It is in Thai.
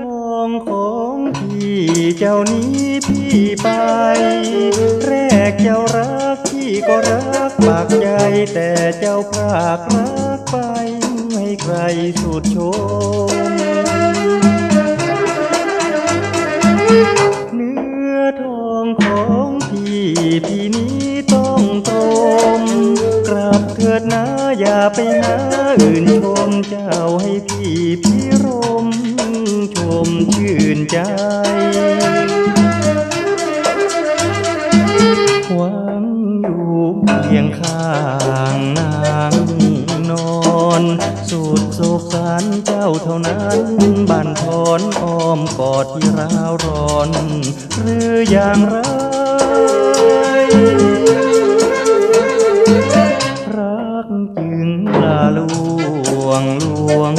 ทองของพี่เจ้านี้พี่ไป แรกเจ้ารักพี่ก็รักปากใจแต่เจ้าพากรักไปให้ใครสุดชมเนื้อทองของพี่พี่นี้ต้องตรมกราบเถิดนะอย่าไปหาอื่นชมเจ้าให้พี่พี่รม ชมชื่นใจ หวังอยู่เพียงข้างนางนอน สุดโศกสารเจ้าเท่านั้นบันทอนอ้อมกอดที่ร้าวร้อน หรืออย่างไรรักจึงลาลวงลวง